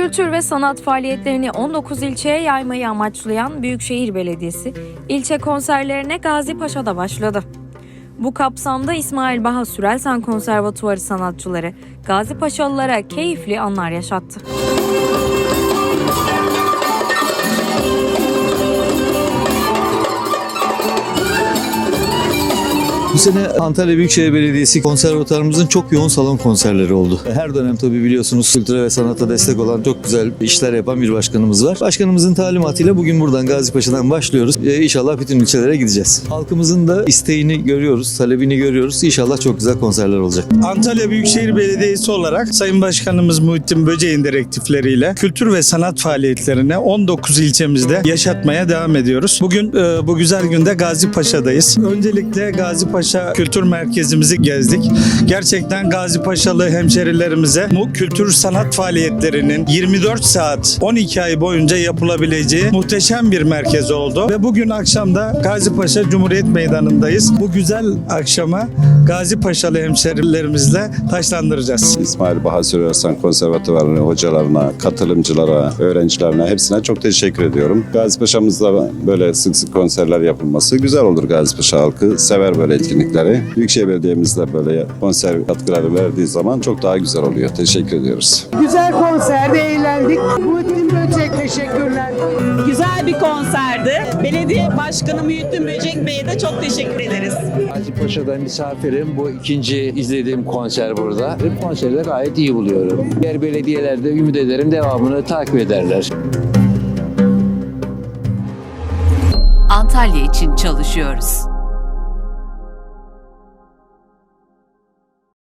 Kültür ve sanat faaliyetlerini 19 ilçeye yaymayı amaçlayan Büyükşehir Belediyesi, ilçe konserlerine Gazi Paşa'da başladı. Bu kapsamda İsmail Baha Sürelsan Konservatuvarı sanatçıları Gazi Paşalılara keyifli anlar yaşattı. Bu sene Antalya Büyükşehir Belediyesi konservatuarımızın çok yoğun salon konserleri oldu. Her dönem tabii biliyorsunuz kültüre ve sanata destek olan çok güzel işler yapan bir başkanımız var. Başkanımızın talimatıyla bugün buradan Gazipaşa'dan başlıyoruz. Ee, İnşallah bütün ilçelere gideceğiz. Halkımızın da isteğini görüyoruz, talebini görüyoruz. İnşallah çok güzel konserler olacak. Antalya Büyükşehir Belediyesi olarak Sayın Başkanımız Muhittin Böceğin direktifleriyle kültür ve sanat faaliyetlerini 19 ilçemizde yaşatmaya devam ediyoruz. Bugün e, bu güzel günde Gazi Paşa'dayız. Öncelikle Gazi Paşa Kültür Merkezimizi gezdik. Gerçekten Gazi Paşalı hemşerilerimize bu kültür sanat faaliyetlerinin 24 saat 12 ay boyunca yapılabileceği muhteşem bir merkez oldu. Ve bugün akşam da Gazi Paşa Cumhuriyet Meydanı'ndayız. Bu güzel akşama Gazi Paşalı hemşerilerimizle taşlandıracağız. İsmail Bahasır Özsan Konservatuvarı'nın hocalarına, katılımcılara, öğrencilerine hepsine çok teşekkür ediyorum. Gazi Paşa'mızda böyle sık sık konserler yapılması güzel olur Gazi Paşa halkı. Sever böyle etkinlikleri. Büyükşehir Belediye'miz de böyle konser katkıları verdiği zaman çok daha güzel oluyor. Teşekkür ediyoruz. Güzel konserde eğlendik. Muhittin Böcek teşekkürler. Güzel bir konserdi. Belediye Başkanı Mühittin Böcek Bey'e de çok teşekkür ederiz. Gazi Paşa'da misafirim. Bu ikinci izlediğim konser burada. Bu konseri de gayet iyi buluyorum. Diğer belediyelerde ümit ederim devamını takip ederler. Antalya için çalışıyoruz.